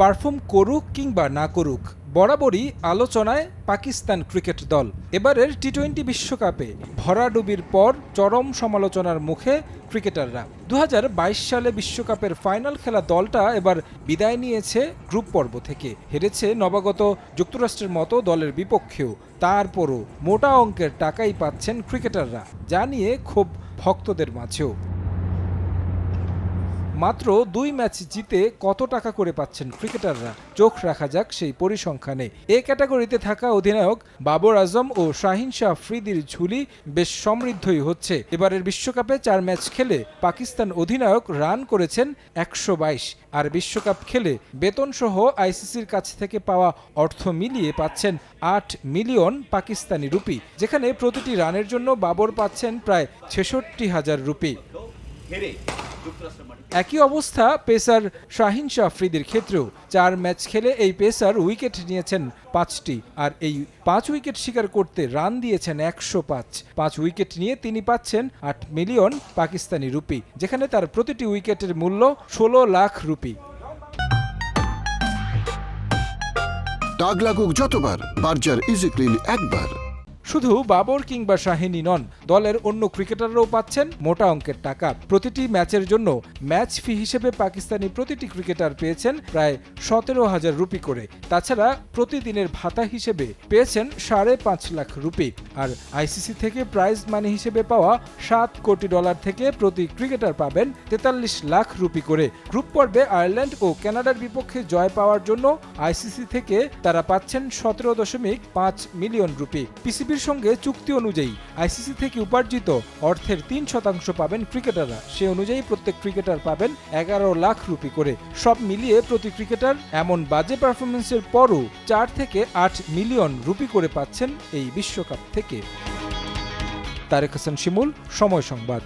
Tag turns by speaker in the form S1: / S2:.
S1: Perform করুক কিংবা না করুক, বরাবরই আলোচনায় পাকিস্তান ক্রিকেট দল। এবারের টি টোয়েন্টি বিশ্বকাপে ভরাডুবির পর চরম সমালোচনার মুখে ক্রিকেটাররা। দু হাজার বাইশ সালে বিশ্বকাপের ফাইনাল খেলা দলটা এবার বিদায় নিয়েছে গ্রুপ পর্ব থেকে। হেরেছে নবাগত যুক্তরাষ্ট্রের মতো দলের বিপক্ষেও। তারপরও মোটা অঙ্কের টাকাই পাচ্ছেন ক্রিকেটাররা, যা নিয়ে ক্ষোভ ভক্তদের মাঝেও। মাত্র দুই ম্যাচ জিতে কত টাকা করে পাচ্ছেন ক্রিকেটাররা? চোখ রাখা যাক সেই পরিসংখ্যানে। এ ক্যাটাগরিতে থাকা অধিনায়ক বাবর আজম ও শাহিন শাহ ফ্রিদির ঝুলি বেশ সমৃদ্ধই হচ্ছে। এবারের বিশ্বকাপে চার ম্যাচ খেলে পাকিস্তান অধিনায়ক রান করেছেন একশো বাইশ। আর বিশ্বকাপ খেলে বেতনসহ আইসিসির কাছ থেকে পাওয়া অর্থ মিলিয়ে পাচ্ছেন আট মিলিয়ন পাকিস্তানি রুপি। যেখানে প্রতিটি রানের জন্য বাবর পাচ্ছেন প্রায় ছেষট্টি হাজার রুপি। একই অবস্থা পেসার শাহিন শাহ আফ্রিদির ক্ষেত্রেও। চার ম্যাচ খেলে এই পেসার উইকেট নিয়েছেন পাঁচটি আর এই পাঁচ উইকেট শিকার করতে রান দিয়েছেন একশো পাঁচ। পাঁচ উইকেট নিয়ে তিনি পাচ্ছেন আট মিলিয়ন পাকিস্তানি রুপি যেখানে তার প্রতিটি উইকেটের মূল্য ষোলো লাখ রুপি।
S2: দাগ লাগুক যতবার বার্জার ইজি ক্লিন একবার।
S1: শুধু বাবর কিংবা শাহিনী নন, দলের অন্য ক্রিকেটাররাও পাচ্ছেন মোটা অঙ্কের টাকা। প্রতিটি ম্যাচের জন্য ম্যাচ ফি হিসেবে পাকিস্তানি প্রতিটি ক্রিকেটার পেয়েছেন প্রায় সতেরো হাজার রুপি করে। তাছাড়া প্রতিদিনের ভাতা হিসেবে পেয়েছেন সাড়ে পাঁচ লাখ রুপি। আর আইসিসি থেকে প্রাইজ মানি হিসেবে পাওয়া সাত কোটি ডলার থেকে প্রতি ক্রিকেটার পাবেন তেতাল্লিশ লাখ রুপি করে। গ্রুপ পর্বে আয়ারল্যান্ড ও কানাডার বিপক্ষে জয় পাওয়ার জন্য আইসিসি থেকে তারা পাচ্ছেন সতেরো দশমিক পাঁচ মিলিয়ন রুপি। পিসিবির সঙ্গে চুক্তি অনুযায়ী আইসিসি থেকে উপার্জিত অর্থের তিন শতাংশ পাবেন ক্রিকেটাররা। সে অনুযায়ী প্রত্যেক ক্রিকেটার পাবেন এগারো লাখ রুপি করে। সব মিলিয়ে প্রতি ক্রিকেটার এমন বাজে পারফরমেন্সের পরও চার থেকে আট মিলিয়ন রুপি করে পাচ্ছেন এই বিশ্বকাপ থেকে। তারেক হাসান শিমুল, সময় সংবাদ।